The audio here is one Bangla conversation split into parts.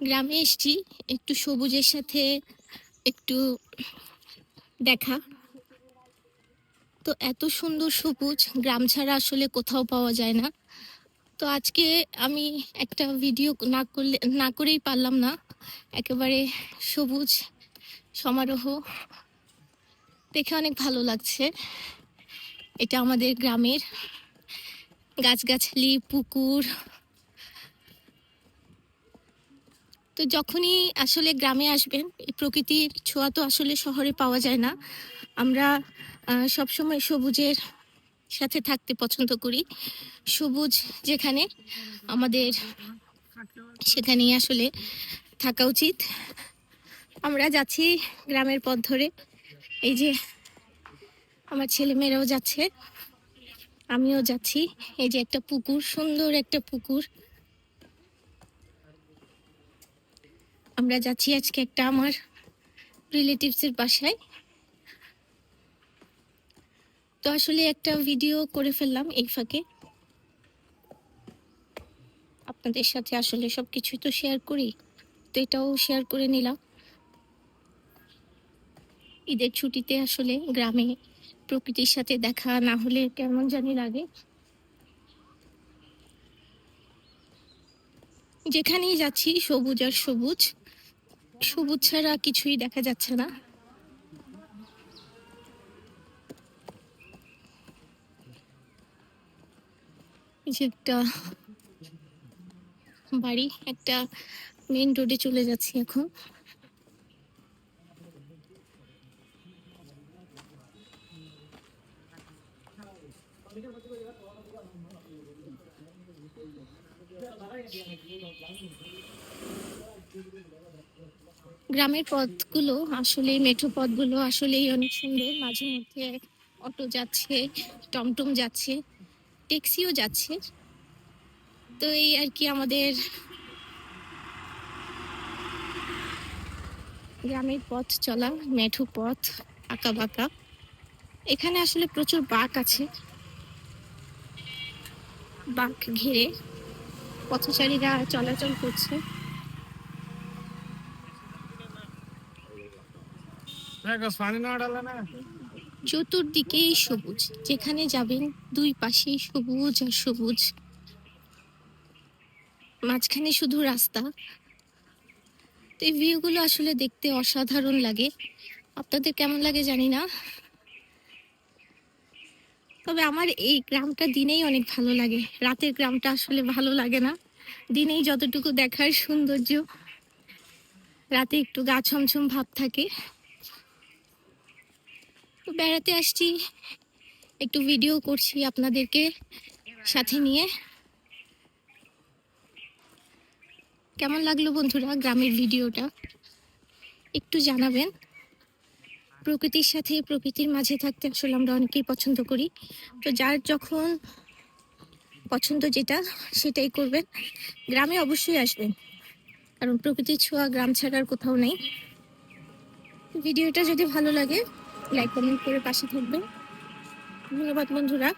গ্রামে এসছি, একটু সবুজের সাথে একটু দেখা। তো এত সুন্দর সবুজ, গ্রাম ছাড়া আসলে কোথাও পাওয়া যায় না। তো আজকে আমি একটা ভিডিও না করলে, না করেই পারলাম না। একেবারে সবুজ সমারোহ। দেখে অনেক ভালো লাগছে। এটা আমাদের গ্রামের গাছগাছালি, পুকুর। তো যখনই আসলে গ্রামে আসবেন, এই প্রকৃতির ছোঁয়া তো আসলে শহরে পাওয়া যায় না। আমরা সবসময় সবুজের সাথে থাকতে পছন্দ করি। সবুজ যেখানে আমাদের, সেখানেই আসলে থাকা উচিত। আমরা যাচ্ছি গ্রামের পথ ধরে। এই যে আমার ছেলেমেয়েরাও যাচ্ছে, আমিও যাচ্ছি। এই যে একটা পুকুর, সুন্দর একটা পুকুর। আমরা যাচ্ছি আজকে একটা আমার রিলেটিভসের বাসায়। তো আসলে একটা ভিডিও করে ফেললাম এই ফাঁকে। আপনাদের সাথে আসলে সব কিছুই তো শেয়ার করি, তো এটাও শেয়ার করে নিলাম। ঈদের ছুটিতে আসলে গ্রামে প্রকৃতির সাথে দেখা না হলে কেমন জানি লাগে। যেখানেই যাচ্ছি সবুজ আর সবুজ। সবুজ ছাড়া কিছুই দেখা যাচ্ছে না। একটা বাড়ি একটা মেইন রোডে চলে যাচ্ছি এখন। গ্রামের পথগুলো আসলে, মেঠো পথগুলো আসলেই অনেক সুন্দর। মাঝে মধ্যে অটো যাচ্ছে, টমটম যাচ্ছে, ট্যাক্সিও যাচ্ছে। তো এই আর কি আমাদের গ্রামের পথ চলা, মেঠো পথ আঁকা বাঁকা এখানে আসলে প্রচুর বাঘ আছে। বাঘ ঘিরে পথচারীরা চলাচল করছে। চতুর্দিকেই সবুজ, যেখানে যাবেন দুই পাশেই সবুজ আর সবুজ। মাঝখানে শুধু রাস্তা। তো এই ভিউগুলো আসলে দেখতে অসাধারণ লাগে। আপনাদের কেমন লাগে জানি না। তবে আমার এই গ্রামটা দিনেই অনেক ভালো লাগে। রাতের গ্রামটা আসলে ভালো লাগে না। দিনেই যতটুকু দেখার সৌন্দর্য, রাতে একটু গা ছমছম ভাব থাকে। তো বেড়াতে আসছি। একটু ভিডিও করছি আপনাদেরকে সাথে নিয়ে। কেমন লাগল বন্ধুরা গ্রামের ভিডিওটা একটু জানাবেন। প্রকৃতির সাথে প্রকৃতির মাঝে থাকতে আসলে আমরা অনেকেই পছন্দ করি। তো যার যখন পছন্দ যেটা, সেটাই করবেন। গ্রামে অবশ্যই আসবেন। কারণ প্রকৃতির ছোঁয়া গ্রাম ছাড়ার কোথাও নেই। ভিডিওটা যদি ভালো লাগে লাইক কমেন্ট করে পাশে থাকবেন। ধন্যবাদ, বন্ধুরা।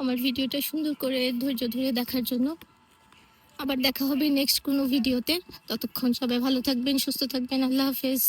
আমার ভিডিওটা সুন্দর করে ধৈর্য ধরে দেখার জন্য। আবার দেখা হবে নেক্সট কোনো ভিডিওতে। ততক্ষণ সবাই ভালো থাকবেন, সুস্থ থাকবেন। আল্লাহ হাফেজ।